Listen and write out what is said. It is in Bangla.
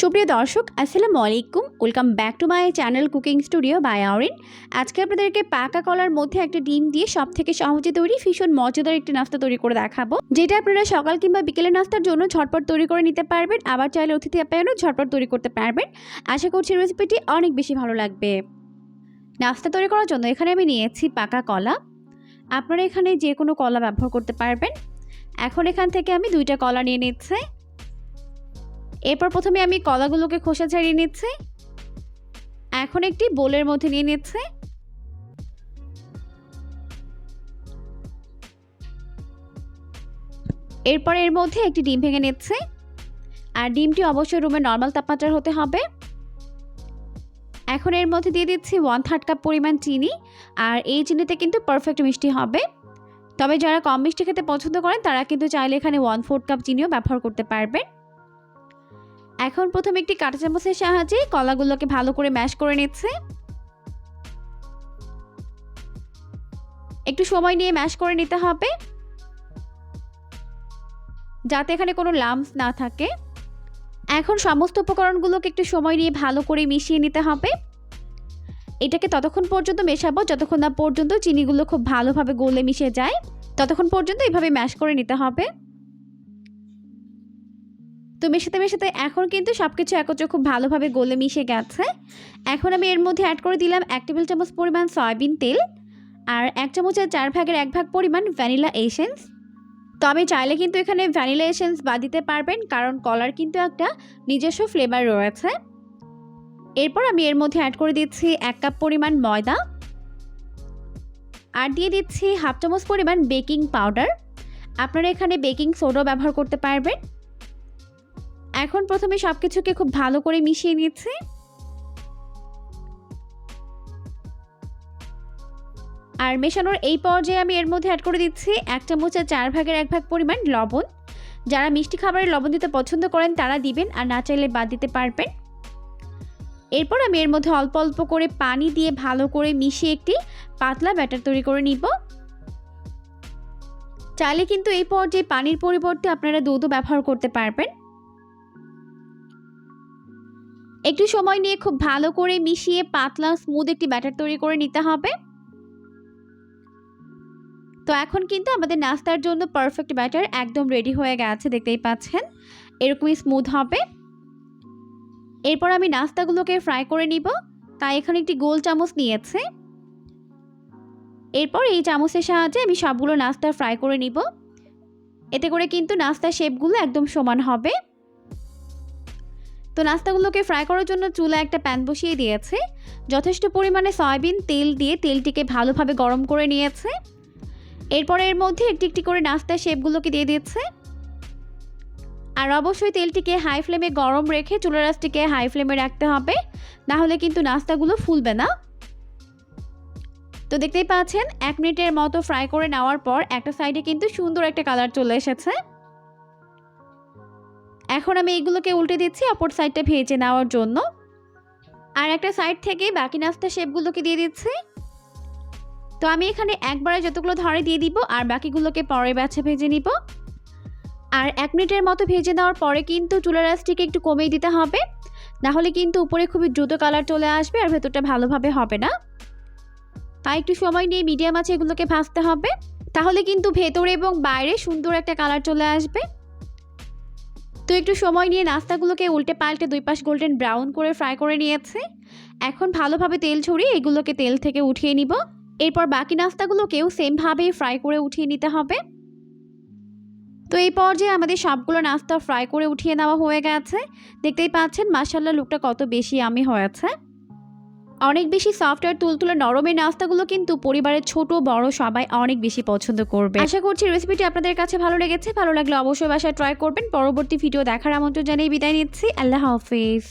সুপ্রিয় দর্শক, আসসালামু আলাইকুম। Welcome back to my channel cooking studio by Aurin আজকে আপনাদেরকে পাকা কলার মধ্যে একটা ডিম দিয়ে সব থেকে সহজে তৈরি ভীষণ মজাদার একটি নাস্তা তৈরি করে দেখাবো। যেটা আপনারা সকাল কিংবা বিকেলের নাস্তার জন্য ঝটপট তৈরি করে নিতে পারবেন, আবার চাইলে অতিথি আপ্যায়নও ঝটপট তৈরি করতে পারবেন। আশা করছি রেসিপিটি অনেক বেশি ভালো লাগবে। নাস্তা তৈরি করার জন্য এখানে আমি নিয়েছি পাকা কলা। আপনারা এখানে যে কোনো কলা ব্যবহার করতে পারবেন। এখন এখান থেকে আমি দুইটা কলা নিয়ে নিচ্ছি। এরপর প্রথমে আমি কলাগুলোকে খোসা ছাড়িয়ে নিচ্ছি। এখন একটি বোলের মধ্যে নিয়ে নিচ্ছে। এরপর এর মধ্যে একটি ডিম ভেঙে নিচ্ছে। আর ডিমটি অবশ্যই রুমের নর্মাল তাপমাত্রার হতে হবে। এখন এর মধ্যে দিয়ে দিচ্ছি ওয়ান থার্ড কাপ পরিমাণ চিনি। আর এই চিনিতে কিন্তু পারফেক্ট মিষ্টি হবে। তবে যারা কম মিষ্টি খেতে পছন্দ করেন, তারা কিন্তু চাইলে এখানে ওয়ান ফোর্থ কাপ চিনিও ব্যবহার করতে পারবেন। এখন প্রথমে একটি কাঁটা চামচের সাহায্যে কলাগুলোকে ভালো করে ম্যাশ করে নিচ্ছে। একটু সময় নিয়ে ম্যাশ করে নিতে হবে। যাতে এখানে কোনো লাম্পস না থাকে। এখন সমস্ত উপকরণগুলোকে একটু সময় নিয়ে ভালো করে মিশিয়ে নিতে হবে। এটাকে ততক্ষণ পর্যন্ত মেশাবো যতক্ষণ না পর্যন্ত চিনিগুলো খুব ভালোভাবে গলে মিশে যায়। ততক্ষণ পর্যন্ত এইভাবে ম্যাশ করে নিতে হবে। তো মেশাতে মেশাতে এখন কিন্তু সব কিছু একত্রে খুব ভালোভাবে গলে মিশে গেছে। এখন আমি এর মধ্যে অ্যাড করে দিলাম এক টেবিল চামচ পরিমাণ সয়াবিন তেল আর এক চামচের চার ভাগের এক ভাগ পরিমাণ ভ্যানিলা এসেন্স। তো আমি চাইলে কিন্তু এখানে ভ্যানিলা এসেন্স বাদ দিতে পারবেন কারণ কলার কিন্তু একটা নিজস্ব ফ্লেভার রয়েছে। এরপর আমি এর মধ্যে অ্যাড করে দিচ্ছি এক কাপ পরিমাণ ময়দা আর দিয়ে দিচ্ছি হাফ চামচ পরিমাণ বেকিং পাউডার আপনারা এখানে বেকিং সোডাও ব্যবহার করতে পারবেন। এখন প্রথমে সব কিছুকে খুব ভালো করে মিশিয়ে নিচ্ছি। আর মেশানোর এই পর্যায়ে আমি এর মধ্যে অ্যাড করে দিচ্ছি এক চামচের চার ভাগের এক ভাগ পরিমাণ লবণ। যারা মিষ্টি খাবারে লবণ দিতে পছন্দ করেন তারা দিবেন, আর না চাইলে বাদ দিতে পারবেন। এরপর আমি এর মধ্যে অল্প অল্প করে পানি দিয়ে ভালো করে মিশিয়ে একটি পাতলা ব্যাটার তৈরি করে নিব। চাইলে কিন্তু এই পর্যায়ে পানির পরিবর্তে আপনারা দুধও ব্যবহার করতে পারবেন। একটু সময় নিয়ে খুব ভালো করে মিশিয়ে পাতলা স্মুথ একটি ব্যাটার তৈরি করে নিতে হবে। তো এখন কিন্তু আমাদের নাস্তার জন্য পারফেক্ট ব্যাটার একদম রেডি হয়ে গেছে, দেখতেই পাচ্ছেন। এরকমই স্মুথ হবে। এরপর আমি নাস্তাগুলোকে ফ্রাই করে নিব। তাই এখানে একটি গোল চামচ নিয়েছে। এরপর এই চামচের সাহায্যে আমি সবগুলো নাস্তা ফ্রাই করে নিব। এতে করে কিন্তু নাস্তার শেপগুলো একদম সমান হবে। তো নাস্তাগুলোকে ফ্রাই করার জন্য চুলা একটা প্যান বসিয়ে দিয়েছে। যথেষ্ট পরিমাণে সয়াবিন তেল দিয়ে তেলটিকে ভালোভাবে গরম করে নিয়েছে। এরপর এর মধ্যে একটি একটি করে নাস্তার শেপগুলোকে দিয়ে দিচ্ছে। আর অবশ্যই তেলটিকে হাই ফ্লেমে গরম রেখে চুলা রাসটিকে হাই ফ্লেমে রাখতে হবে। না হলে কিন্তু নাস্তাগুলো ফুলবে না। তো দেখতেই পাচ্ছেন, এক মিনিটের মতো ফ্রাই করে নেওয়ার পর একটা সাইডে কিন্তু সুন্দর একটা কালার চলে এসেছে। এখন আমি এগুলোকে উল্টে দিচ্ছি, অপর সাইডটা ভেজে নেওয়ার জন্য। আর একটা সাইড থেকে বাকি নাস্তা শেপগুলোকে দিয়ে দিচ্ছি। তো আমি এখানে একবারে যতগুলো ধরে দিয়ে দিব, আর বাকিগুলোকে পরে ব্যাছে ভেজে নিব। আর এক মিনিটের মতো ভেজে নেওয়ার পরে কিন্তু চুলার রাসটিকে একটু কমিয়ে দিতে হবে। না হলে কিন্তু উপরে খুবই দ্রুত কালার চলে আসবে আর ভেতরটা ভালোভাবে হবে না। তাই একটু সময় নিয়ে মিডিয়াম আছে এগুলোকে ভাজতে হবে। তাহলে কিন্তু ভেতরে এবং বাইরে সুন্দর একটা কালার চলে আসবে। তো একটু সময় নিয়ে নাস্তাগুলোকে উল্টে পাল্টে দুই পাশ গোল্ডেন ব্রাউন করে ফ্রাই করে নিয়েছে। এখন ভালোভাবে তেল ছড়িয়ে এগুলোকে তেল থেকে উঠিয়ে নিব। এরপর বাকি নাস্তাগুলোকেও সেমভাবে ফ্রাই করে উঠিয়ে নিতে হবে। তো এই পর্যায়ে আমাদের সবগুলো নাস্তা ফ্রাই করে উঠিয়ে নেওয়া হয়ে গেছে। দেখতেই পাচ্ছেন মাসাল্লা লুকটা কত বেশি আমি হয়েছে। অনেক বেশি সফটওয়্যার আর তুলতুলে নরমের নাস্তাগুলো কিন্তু পরিবারের ছোট, বড় সবাই অনেক বেশি পছন্দ করবে। আশা করছি রেসিপিটি আপনাদের কাছে ভালো লেগেছে। ভালো লাগলে অবশ্যই বাসায় ট্রাই করবেন। পরবর্তী ভিডিও দেখার আমন্ত্রণ জানিয়ে বিদায় নিচ্ছি। আল্লাহ হাফিজ।